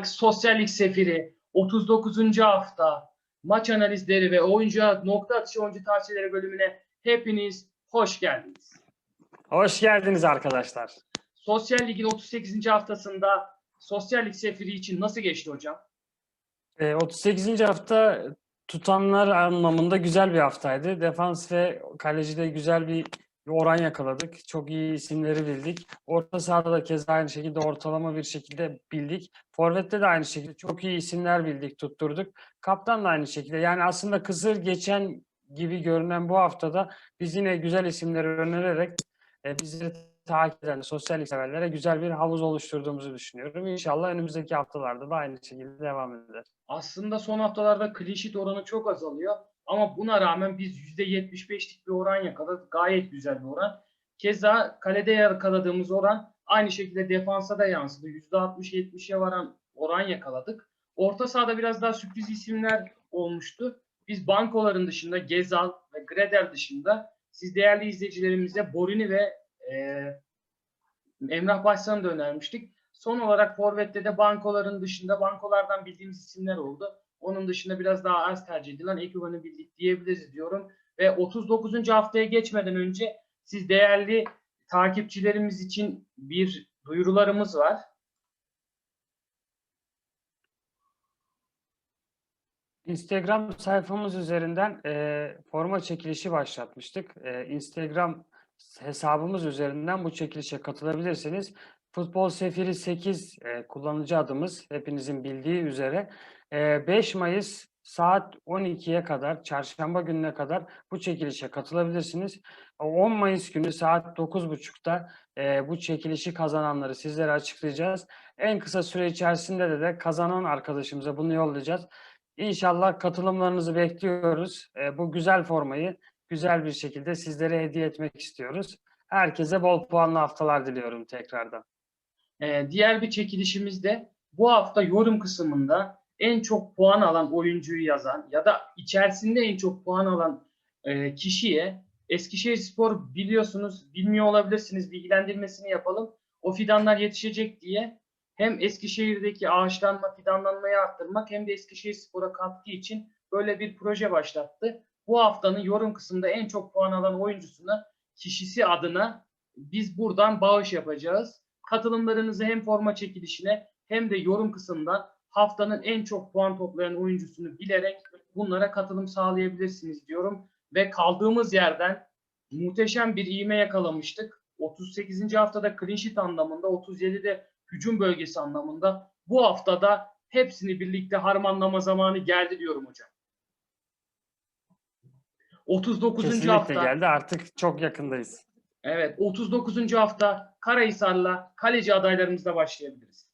Bank Sosyallik Sefiri 39. hafta maç analizleri ve oyuncu nokta atışı oyuncu tavsiyeleri bölümüne hepiniz hoş geldiniz. Hoş geldiniz arkadaşlar. Sosyal Lig'in 38. haftasında Sosyal Lig Sefiri için nasıl geçti hocam? Ee, 38. hafta tutanlar anlamında güzel bir haftaydı. Defans ve kalecide güzel bir, oran yakaladık. Çok iyi isimleri bildik. Orta sahada da keza aynı şekilde ortalama bir şekilde bildik. Forvet'te de aynı şekilde çok iyi isimler bildik, tutturduk. Kaptan da aynı şekilde. Yani aslında kısır geçen gibi görünen bu haftada biz yine güzel isimleri önererek e, bizleri takip eden sosyal severlere güzel bir havuz oluşturduğumuzu düşünüyorum. İnşallah önümüzdeki haftalarda da aynı şekilde devam eder. Aslında son haftalarda sheet oranı çok azalıyor. Ama buna rağmen biz %75'lik bir oran yakaladık. Gayet güzel bir oran. Keza kalede yakaladığımız oran aynı şekilde defansa da yansıdı. %60-70'e varan oran yakaladık. Orta sahada biraz daha sürpriz isimler olmuştu. Biz bankoların dışında Gezal ve Gredel dışında siz değerli izleyicilerimize Borini ve e, Emrah Başsan'ı da önermiştik. Son olarak Forvet'te de bankoların dışında bankolardan bildiğimiz isimler oldu. Onun dışında biraz daha az tercih edilen Eküvan'ı bildik diyebiliriz diyorum. Ve 39. haftaya geçmeden önce siz değerli takipçilerimiz için bir duyurularımız var. Instagram sayfamız üzerinden e, forma çekilişi başlatmıştık. E, Instagram hesabımız üzerinden bu çekilişe katılabilirsiniz. Futbol Sefiri 8 e, kullanıcı adımız hepinizin bildiği üzere. E, 5 Mayıs saat 12'ye kadar, çarşamba gününe kadar bu çekilişe katılabilirsiniz. 10 Mayıs günü saat 9.30'da e, bu çekilişi kazananları sizlere açıklayacağız. En kısa süre içerisinde de, de kazanan arkadaşımıza bunu yollayacağız. İnşallah katılımlarınızı bekliyoruz. E, bu güzel formayı güzel bir şekilde sizlere hediye etmek istiyoruz. Herkese bol puanlı haftalar diliyorum tekrardan. Ee, diğer bir çekilişimiz de bu hafta yorum kısmında en çok puan alan oyuncuyu yazan ya da içerisinde en çok puan alan e, kişiye Eskişehirspor biliyorsunuz bilmiyor olabilirsiniz bilgilendirmesini yapalım. O fidanlar yetişecek diye hem Eskişehir'deki ağaçlanma fidanlanmayı arttırmak hem de Eskişehirspor'a katkı için böyle bir proje başlattı. Bu haftanın yorum kısmında en çok puan alan oyuncusuna kişisi adına biz buradan bağış yapacağız. Katılımlarınızı hem forma çekilişine hem de yorum kısmından haftanın en çok puan toplayan oyuncusunu bilerek bunlara katılım sağlayabilirsiniz diyorum. Ve kaldığımız yerden muhteşem bir iğme yakalamıştık. 38. haftada clean sheet anlamında, 37'de hücum bölgesi anlamında. Bu haftada hepsini birlikte harmanlama zamanı geldi diyorum hocam. 39. Kesinlikle hafta. geldi artık çok yakındayız. Evet, 39. hafta Karahisar'la kaleci adaylarımızla başlayabiliriz.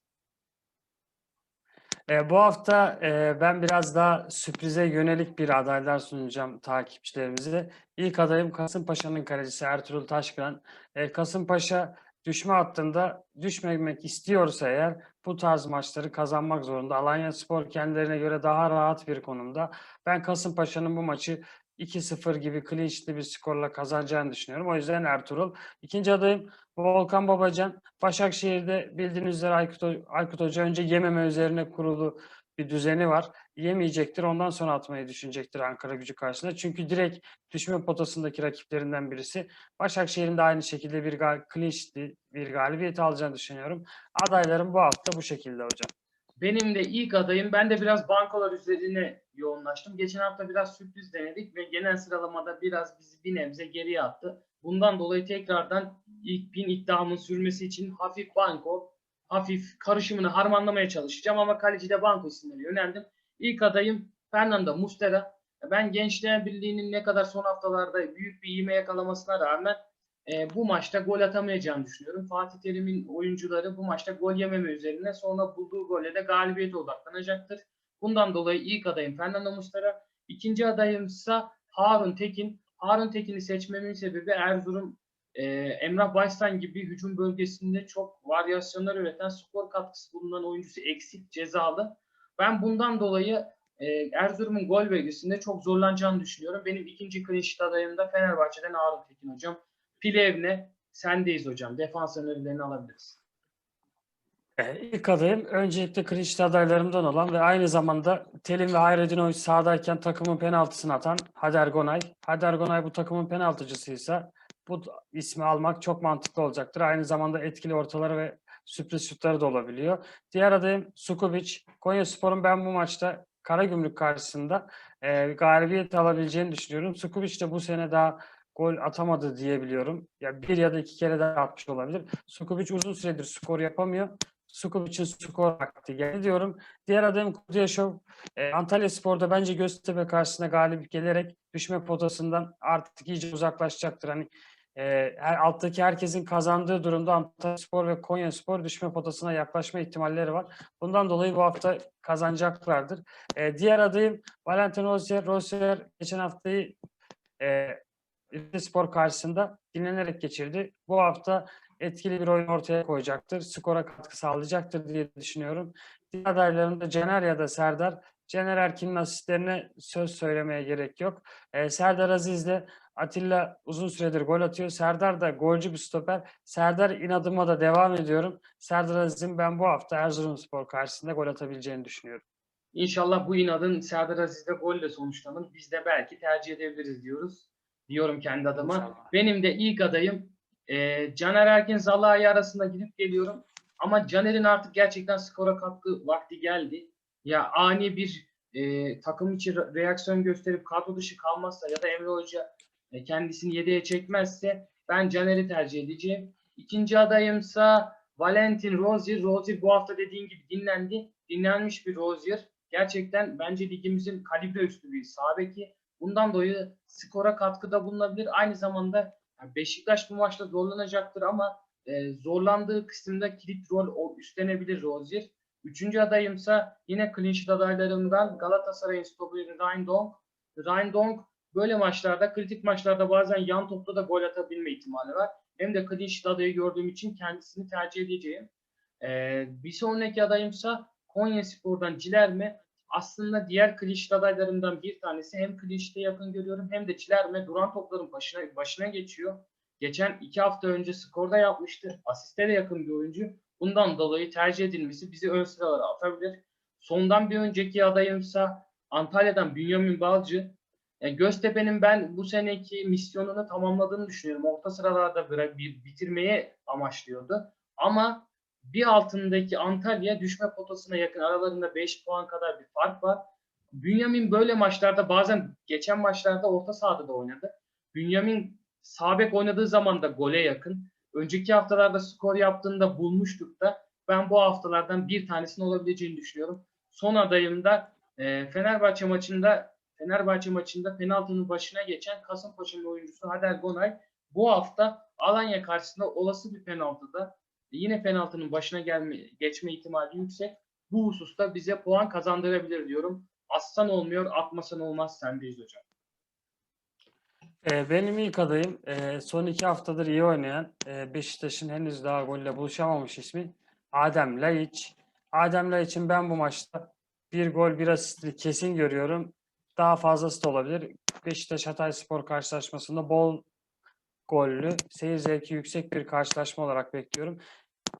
E, bu hafta e, ben biraz daha sürprize yönelik bir adaylar sunacağım takipçilerimize. İlk adayım Kasımpaşa'nın kalecisi Ertuğrul Taşkıran. E, Kasımpaşa düşme hattında düşmemek istiyorsa eğer bu tarz maçları kazanmak zorunda. Alanya Spor kendilerine göre daha rahat bir konumda. Ben Kasımpaşa'nın bu maçı 2-0 gibi clean sheet'li bir skorla kazanacağını düşünüyorum. O yüzden Ertuğrul. İkinci adayım Volkan Babacan. Başakşehir'de bildiğiniz üzere Aykut, Aykut Hoca önce yememe üzerine kurulu bir düzeni var. Yemeyecektir. Ondan sonra atmayı düşünecektir Ankara gücü karşısında. Çünkü direkt düşme potasındaki rakiplerinden birisi. Başakşehir'in de aynı şekilde bir gal- sheet'li bir galibiyet alacağını düşünüyorum. Adaylarım bu hafta bu şekilde hocam. Benim de ilk adayım. Ben de biraz bankalar üzerine yoğunlaştım. Geçen hafta biraz sürpriz denedik ve genel sıralamada biraz bizi bir nebze geriye attı. Bundan dolayı tekrardan ilk bin iddiamın sürmesi için hafif banko, hafif karışımını harmanlamaya çalışacağım ama kalecide banko isimleri yöneldim. İlk adayım Fernando Mustera. Ben Gençler Birliği'nin ne kadar son haftalarda büyük bir iğme yakalamasına rağmen e, bu maçta gol atamayacağını düşünüyorum. Fatih Terim'in oyuncuları bu maçta gol yememe üzerine sonra bulduğu golle de galibiyete odaklanacaktır. Bundan dolayı ilk adayım Fernando Muslera. İkinci adayımsa Harun Tekin. Harun Tekin'i seçmemin sebebi Erzurum e, Emrah Başsan gibi hücum bölgesinde çok varyasyonlar üreten skor katkısı bulunan oyuncusu eksik cezalı. Ben bundan dolayı e, Erzurum'un gol bölgesinde çok zorlanacağını düşünüyorum. Benim ikinci sheet adayım da Fenerbahçe'den Harun Tekin hocam. Pilevne sendeyiz hocam. Defans önerilerini alabiliriz. Ee, İlk adayım öncelikle Kılıçlı adaylarımdan olan ve aynı zamanda Telim ve Hayredinovic sahadayken takımın penaltısını atan Hader Gonay. Hader Gonay bu takımın penaltıcısıysa bu ismi almak çok mantıklı olacaktır. Aynı zamanda etkili ortaları ve sürpriz şutları da olabiliyor. Diğer adayım Sukubic. Konyaspor'un ben bu maçta Karagümrük karşısında e, galibiyet alabileceğini düşünüyorum. Sukubic de bu sene daha gol atamadı diyebiliyorum. Ya bir ya da iki kere daha atmış olabilir. Sukubic uzun süredir skor yapamıyor. Sukovic'in skor vakti geldi diyorum. Diğer adayım Kudyashov. E, Antalya Spor'da bence Göztepe karşısında galip gelerek düşme potasından artık iyice uzaklaşacaktır. Hani e, her, alttaki herkesin kazandığı durumda Antalya Spor ve Konya Spor düşme potasına yaklaşma ihtimalleri var. Bundan dolayı bu hafta kazanacaklardır. E, diğer adayım Valentin Rozier. Rozier geçen haftayı e, Spor karşısında dinlenerek geçirdi. Bu hafta etkili bir oyun ortaya koyacaktır. Skora katkı sağlayacaktır diye düşünüyorum. Diğer adaylarım da Caner ya da Serdar. Caner Erkin'in asistlerine söz söylemeye gerek yok. Ee, Serdar Aziz de Atilla uzun süredir gol atıyor. Serdar da golcü bir stoper. Serdar inadıma da devam ediyorum. Serdar Aziz'in ben bu hafta Erzurumspor karşısında gol atabileceğini düşünüyorum. İnşallah bu inadın Serdar Aziz'de golle sonuçlanır. Biz de belki tercih edebiliriz diyoruz. Diyorum kendi adıma. İnşallah. Benim de ilk adayım e, Caner Erkin Zalai arasında gidip geliyorum. Ama Caner'in artık gerçekten skora katkı vakti geldi. Ya ani bir e, takım içi re- reaksiyon gösterip kadro dışı kalmazsa ya da Emre Hoca e, kendisini yedeğe çekmezse ben Caner'i tercih edeceğim. İkinci adayımsa Valentin Rozier. Rozier bu hafta dediğin gibi dinlendi. Dinlenmiş bir Rozier. Gerçekten bence ligimizin kalibre üstü bir sağ beki. Bundan dolayı skora katkıda bulunabilir. Aynı zamanda yani Beşiktaş bu maçta zorlanacaktır ama e, zorlandığı kısımda kilit rol o- üstlenebilir Rozier. Üçüncü adayımsa yine clean sheet adaylarımdan Galatasaray'ın stoperi Rindong. Rindong böyle maçlarda, kritik maçlarda bazen yan topta da gol atabilme ihtimali var. Hem de sheet adayı gördüğüm için kendisini tercih edeceğim. E, bir sonraki adayımsa Konya Spor'dan Cilerme. Aslında diğer clean sheet adaylarımdan bir tanesi. Hem sheet'e yakın görüyorum hem de Cilerme duran topların başına, başına geçiyor. Geçen iki hafta önce skorda yapmıştı. Asiste de yakın bir oyuncu. Bundan dolayı tercih edilmesi bizi ön sıralara atabilir. Sondan bir önceki adayımsa Antalya'dan Bünyamin Balcı. E, Göztepe'nin ben bu seneki misyonunu tamamladığını düşünüyorum. Orta sıralarda bir bitirmeye amaçlıyordu. Ama bir altındaki Antalya düşme potasına yakın aralarında 5 puan kadar bir fark var. Bünyamin böyle maçlarda bazen geçen maçlarda orta sahada da oynadı. Bünyamin sağ bek oynadığı zaman da gole yakın. Önceki haftalarda skor yaptığında bulmuştuk da ben bu haftalardan bir tanesinin olabileceğini düşünüyorum. Son adayım da e, Fenerbahçe maçında Fenerbahçe maçında penaltının başına geçen Kasımpaşa'nın oyuncusu Hader Gonay bu hafta Alanya karşısında olası bir penaltıda yine penaltının başına gelme, geçme ihtimali yüksek. Bu hususta bize puan kazandırabilir diyorum. Aslan olmuyor, atmasan olmaz sendeyiz hocam. Ee, benim ilk adayım e, son iki haftadır iyi oynayan e, Beşiktaş'ın henüz daha golle buluşamamış ismi Adem Laiç. Adem Laiç'in ben bu maçta bir gol bir asisti kesin görüyorum. Daha fazlası da olabilir. Beşiktaş Hatay Spor karşılaşmasında bol gollü, seyir zevki yüksek bir karşılaşma olarak bekliyorum.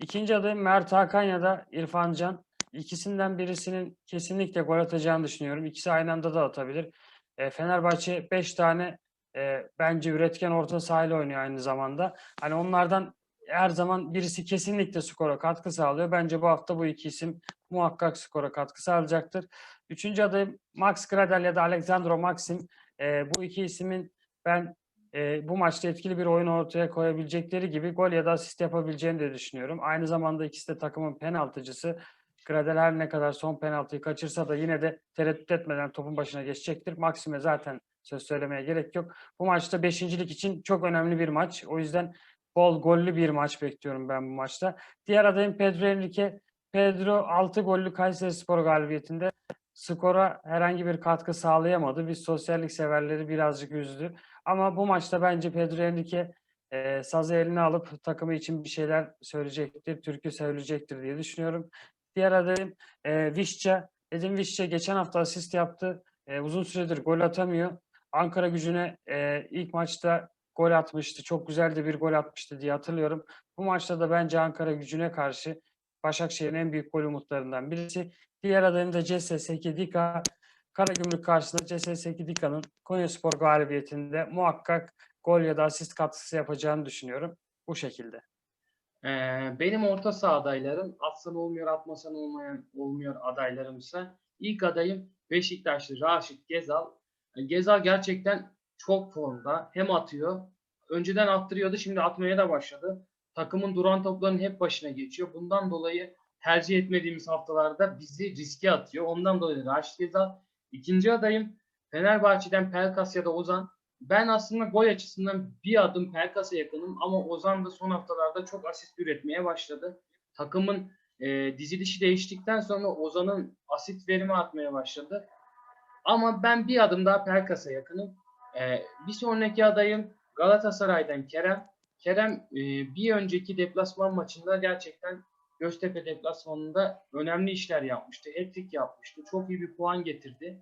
İkinci adayım Mert Hakan ya da İrfan Can. İkisinden birisinin kesinlikle gol atacağını düşünüyorum. İkisi aynı anda da atabilir. E, Fenerbahçe 5 tane e, bence üretken orta sahayla oynuyor aynı zamanda. Hani onlardan her zaman birisi kesinlikle skora katkı sağlıyor. Bence bu hafta bu iki isim muhakkak skora katkı sağlayacaktır. Üçüncü adayım Max Gradel ya da Alexandro Maxim. E, bu iki ismin ben e, bu maçta etkili bir oyun ortaya koyabilecekleri gibi gol ya da asist yapabileceğini de düşünüyorum. Aynı zamanda ikisi de takımın penaltıcısı. Gradel her ne kadar son penaltıyı kaçırsa da yine de tereddüt etmeden topun başına geçecektir. Maxim'e zaten söz söylemeye gerek yok. Bu maçta beşincilik için çok önemli bir maç. O yüzden bol gollü bir maç bekliyorum ben bu maçta. Diğer adayım Pedro Enrique. Pedro 6 gollü Kayseri Spor galibiyetinde skora herhangi bir katkı sağlayamadı. Biz sosyallik severleri birazcık üzdü. Ama bu maçta bence Pedro Enrique e, sazı eline alıp takımı için bir şeyler söyleyecektir, türkü söyleyecektir diye düşünüyorum. Diğer adayım e, Vişça. Edin Vişça geçen hafta asist yaptı. E, uzun süredir gol atamıyor. Ankara gücüne e, ilk maçta gol atmıştı. Çok güzel de bir gol atmıştı diye hatırlıyorum. Bu maçta da bence Ankara gücüne karşı Başakşehir'in en büyük gol umutlarından birisi. Diğer adayım da CSS2 Dika. Karagümrük karşısında CSS2 Dika'nın Konyaspor galibiyetinde muhakkak gol ya da asist katkısı yapacağını düşünüyorum. Bu şekilde. Ee, benim orta saha adaylarım atsan olmuyor atmasan olmayan olmuyor adaylarımsa ilk adayım Beşiktaşlı Raşit Gezal. E, Gezal gerçekten çok formda. Hem atıyor. Önceden attırıyordu şimdi atmaya da başladı. Takımın duran toplarının hep başına geçiyor. Bundan dolayı tercih etmediğimiz haftalarda bizi riske atıyor. Ondan dolayı Raşit Gezal. İkinci adayım Fenerbahçe'den Pelkas ya da Ozan. Ben aslında gol açısından bir adım Pelkas'a yakınım ama Ozan da son haftalarda çok asist üretmeye başladı. Takımın e, dizilişi değiştikten sonra Ozan'ın asist verimi artmaya başladı. Ama ben bir adım daha Pelkas'a yakınım. E, bir sonraki adayım Galatasaray'dan Kerem. Kerem e, bir önceki deplasman maçında gerçekten Göztepe deplasmanında önemli işler yapmıştı. Hat-trick yapmıştı. Çok iyi bir puan getirdi.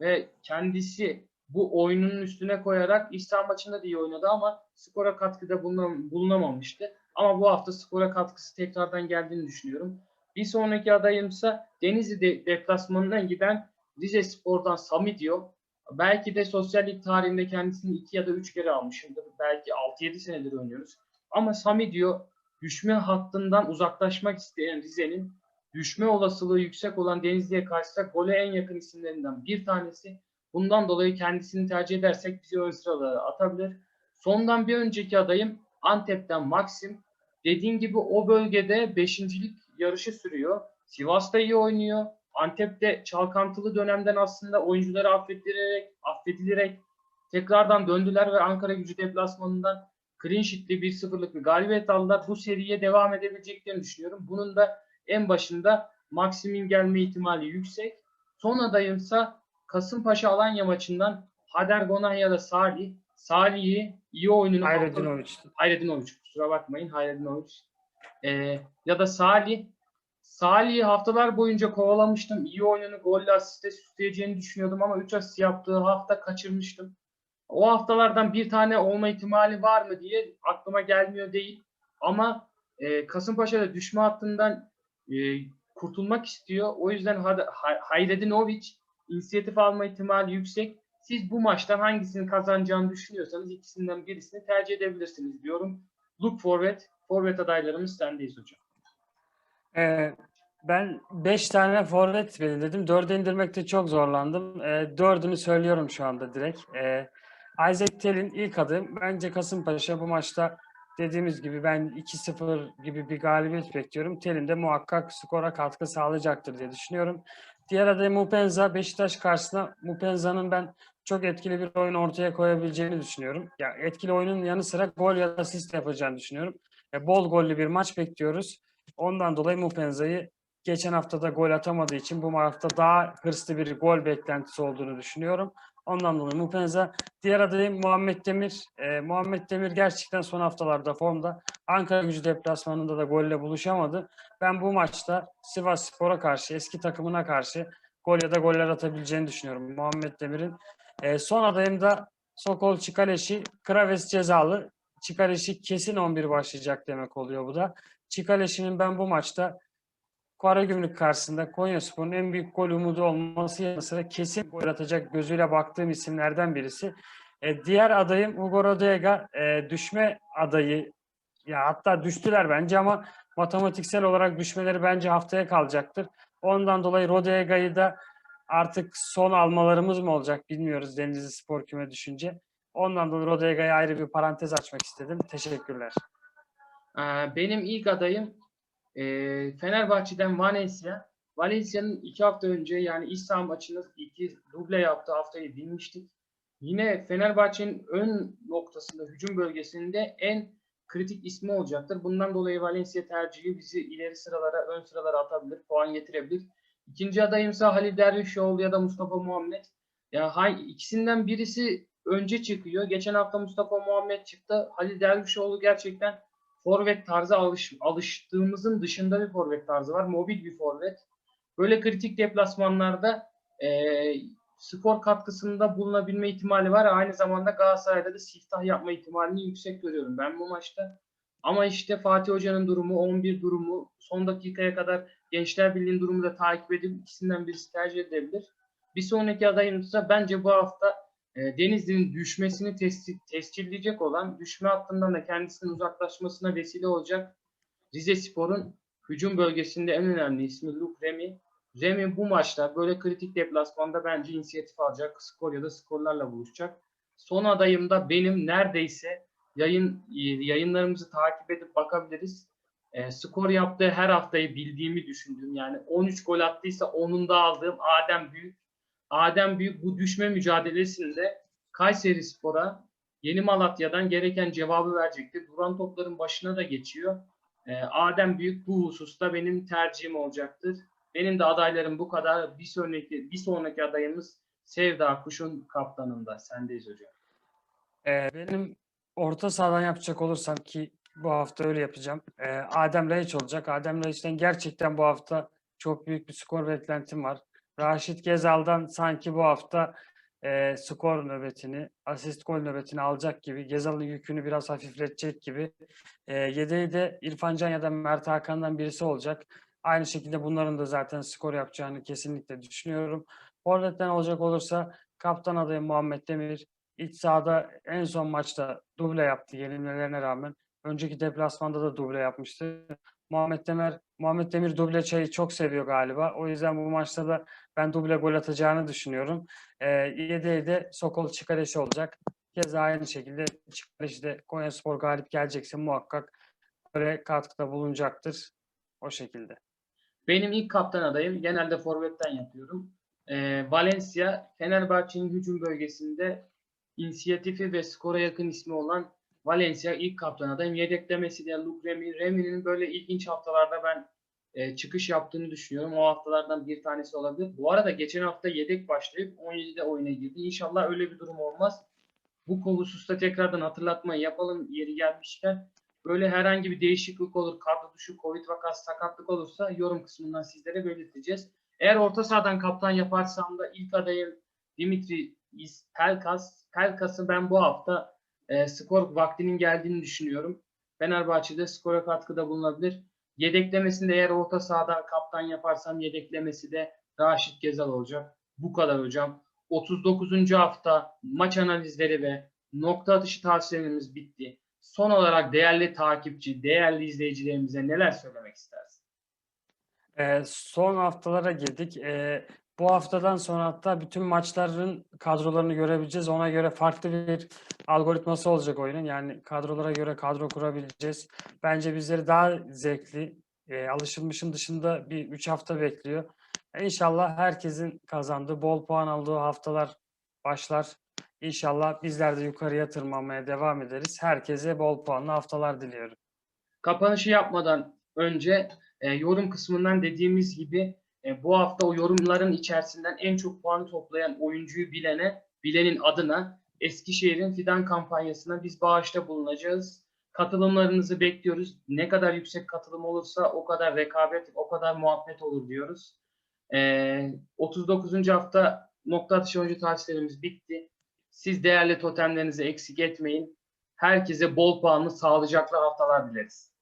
Ve kendisi bu oyunun üstüne koyarak İhsan maçında da iyi oynadı ama skora katkıda bulunam- bulunamamıştı. Ama bu hafta skora katkısı tekrardan geldiğini düşünüyorum. Bir sonraki adayımsa Denizli de- deplasmanından giden Rize Spor'dan Samidio. Belki de sosyal lig tarihinde kendisini iki ya da üç kere almışımdır. Belki 6-7 senedir oynuyoruz. Ama Samidio düşme hattından uzaklaşmak isteyen Rize'nin düşme olasılığı yüksek olan Denizli'ye karşı da gole en yakın isimlerinden bir tanesi. Bundan dolayı kendisini tercih edersek bizi ön sıralara atabilir. Sondan bir önceki adayım Antep'ten Maxim. Dediğim gibi o bölgede beşincilik yarışı sürüyor. Sivas'ta iyi oynuyor. Antep'te çalkantılı dönemden aslında oyuncuları affettirerek, affedilerek tekrardan döndüler ve Ankara gücü deplasmanından clean sheet'li 1-0'lık bir galibiyet aldılar. Bu seriye devam edebileceklerini düşünüyorum. Bunun da en başında Maxim'in gelme ihtimali yüksek. Son adayımsa Kasımpaşa Alanya maçından Hader Gonay ya da Salih. Salih'i iyi oyununu Hayredinovic. Hayredinovic kusura bakmayın Hayredinovic. Ee, ya da Salih. Salih'i haftalar boyunca kovalamıştım. İyi oyununu golle asiste süsleyeceğini düşünüyordum ama 3 asist yaptığı hafta kaçırmıştım. O haftalardan bir tane olma ihtimali var mı diye aklıma gelmiyor değil. Ama e, Kasımpaşa'da düşme hattından e, kurtulmak istiyor. O yüzden Hayredinovic inisiyatif alma ihtimali yüksek. Siz bu maçtan hangisini kazanacağını düşünüyorsanız ikisinden birisini tercih edebilirsiniz diyorum. Look forward. Forvet adaylarımız sendeyiz hocam. Ee, ben 5 tane forvet belirledim. 4'e indirmekte çok zorlandım. Ee, dördünü söylüyorum şu anda direkt. Ee, Isaac Tell'in ilk adım. Bence Kasımpaşa bu maçta dediğimiz gibi ben 2-0 gibi bir galibiyet bekliyorum. Tell'in de muhakkak skora katkı sağlayacaktır diye düşünüyorum. Diğer aday Mupenza. Beşiktaş karşısında Mupenza'nın ben çok etkili bir oyun ortaya koyabileceğini düşünüyorum. Ya etkili oyunun yanı sıra gol ya da asist yapacağını düşünüyorum. E, bol gollü bir maç bekliyoruz. Ondan dolayı Mupenza'yı geçen haftada gol atamadığı için bu hafta daha hırslı bir gol beklentisi olduğunu düşünüyorum. Ondan dolayı Mupenza. Diğer adayım Muhammed Demir. Ee, Muhammed Demir gerçekten son haftalarda formda. Ankara gücü deplasmanında da golle buluşamadı. Ben bu maçta Sivas Spor'a karşı, eski takımına karşı gol ya da goller atabileceğini düşünüyorum Muhammed Demir'in. Ee, son adayım da Sokol Çikaleşi. Kraves cezalı. Çikaleşi kesin 11 başlayacak demek oluyor bu da. Çikaleşi'nin ben bu maçta Karagümrük karşısında Konyaspor'un en büyük gol umudu olması yanı sıra kesin gol atacak gözüyle baktığım isimlerden birisi. E, diğer adayım Hugo Rodega e, düşme adayı. Ya hatta düştüler bence ama matematiksel olarak düşmeleri bence haftaya kalacaktır. Ondan dolayı Rodega'yı da artık son almalarımız mı olacak bilmiyoruz Denizli Spor Küme düşünce. Ondan dolayı Rodega'ya ayrı bir parantez açmak istedim. Teşekkürler. Ee, benim ilk adayım e, Fenerbahçe'den Valencia. Valencia'nın iki hafta önce yani iç saha maçında iki duble yaptığı haftayı bilmiştik. Yine Fenerbahçe'nin ön noktasında, hücum bölgesinde en kritik ismi olacaktır. Bundan dolayı Valencia tercihi bizi ileri sıralara, ön sıralara atabilir, puan getirebilir. İkinci adayımsa Halil Dervişoğlu ya da Mustafa Muhammed. Ya hay, ikisinden birisi önce çıkıyor. Geçen hafta Mustafa Muhammed çıktı. Halil Dervişoğlu gerçekten forvet tarzı alış, alıştığımızın dışında bir forvet tarzı var. Mobil bir forvet. Böyle kritik deplasmanlarda e, skor katkısında bulunabilme ihtimali var. Aynı zamanda Galatasaray'da da siftah yapma ihtimalini yüksek görüyorum ben bu maçta. Ama işte Fatih Hoca'nın durumu, 11 durumu, son dakikaya kadar Gençler Birliği'nin durumu da takip edip ikisinden birisi tercih edebilir. Bir sonraki adayımızsa bence bu hafta e, Denizli'nin düşmesini tescil, tescilleyecek olan, düşme hattından da kendisinin uzaklaşmasına vesile olacak Rize Spor'un hücum bölgesinde en önemli ismi Luke Remy. Remy bu maçta böyle kritik deplasmanda bence inisiyatif alacak. Skor ya da skorlarla buluşacak. Son adayım da benim neredeyse yayın yayınlarımızı takip edip bakabiliriz. E, skor yaptığı her haftayı bildiğimi düşündüğüm yani 13 gol attıysa onun da aldığım Adem Büyük. Adem Büyük bu düşme mücadelesinde Kayseri Spor'a Yeni Malatya'dan gereken cevabı verecektir. Duran topların başına da geçiyor. E, Adem Büyük bu hususta benim tercihim olacaktır. Benim de adaylarım bu kadar. Bir sonraki bir sonraki adayımız Sevda Kuş'un kaptanında. Sendeyiz hocam. Ee, benim orta sahadan yapacak olursam ki bu hafta öyle yapacağım. Ee, Adem Laiç olacak. Adem Laiç'ten gerçekten bu hafta çok büyük bir skor beklentim var. Raşit Gezal'dan sanki bu hafta e, skor nöbetini, asist gol nöbetini alacak gibi, Gezal'ın yükünü biraz hafifletecek gibi. E, yedeği de İrfan Can ya da Mert Hakan'dan birisi olacak. Aynı şekilde bunların da zaten skor yapacağını kesinlikle düşünüyorum. Forvet'ten olacak olursa kaptan adayım Muhammed Demir. İç sahada en son maçta duble yaptı yenilmelerine rağmen. Önceki deplasmanda da duble yapmıştı. Muhammed Demir, Muhammed Demir duble çayı çok seviyor galiba. O yüzden bu maçta da ben duble gol atacağını düşünüyorum. Ee, yedeği de Sokol Çıkaresi olacak. Keza aynı şekilde Çıkaresi de Konyaspor galip gelecekse muhakkak böyle katkıda bulunacaktır. O şekilde. Benim ilk kaptan adayım genelde forvetten yapıyorum. Ee, Valencia, Fenerbahçe'nin hücum bölgesinde inisiyatifi ve skora yakın ismi olan Valencia ilk kaptan adayım. Yedeklemesi de Luke Remy. Remy'nin böyle ilginç haftalarda ben e, çıkış yaptığını düşünüyorum. O haftalardan bir tanesi olabilir. Bu arada geçen hafta yedek başlayıp 17'de oyuna girdi. İnşallah öyle bir durum olmaz. Bu hususta tekrardan hatırlatmayı yapalım yeri gelmişken. Böyle herhangi bir değişiklik olur, kadro dışı, Covid vakası, sakatlık olursa yorum kısmından sizlere belirteceğiz. Eğer orta sahadan kaptan yaparsam da ilk adayım Dimitri Pelkas. Pelkas'ı ben bu hafta e, skor vaktinin geldiğini düşünüyorum. Fenerbahçe'de skora katkıda bulunabilir. Yedeklemesinde eğer orta sahadan kaptan yaparsam yedeklemesi de Raşit Gezal olacak. Bu kadar hocam. 39. hafta maç analizleri ve nokta atışı tavsiyelerimiz bitti. Son olarak değerli takipçi, değerli izleyicilerimize neler söylemek istersin? Ee, son haftalara girdik. Ee, bu haftadan sonra hatta bütün maçların kadrolarını görebileceğiz. Ona göre farklı bir algoritması olacak oyunun. Yani kadrolara göre kadro kurabileceğiz. Bence bizleri daha zevkli, e, alışılmışın dışında bir 3 hafta bekliyor. İnşallah herkesin kazandığı, bol puan aldığı haftalar başlar. İnşallah bizler de yukarıya tırmanmaya devam ederiz. Herkese bol puanlı haftalar diliyorum. Kapanışı yapmadan önce e, yorum kısmından dediğimiz gibi e, bu hafta o yorumların içerisinden en çok puanı toplayan oyuncuyu bilene, bilenin adına Eskişehir'in fidan kampanyasına biz bağışta bulunacağız. Katılımlarınızı bekliyoruz. Ne kadar yüksek katılım olursa o kadar rekabet, o kadar muhabbet olur diyoruz. E, 39. hafta nokta atışı oyuncu tavsiyelerimiz bitti. Siz değerli totemlerinizi eksik etmeyin. Herkese bol puanlı, sağlıcaklı haftalar dileriz.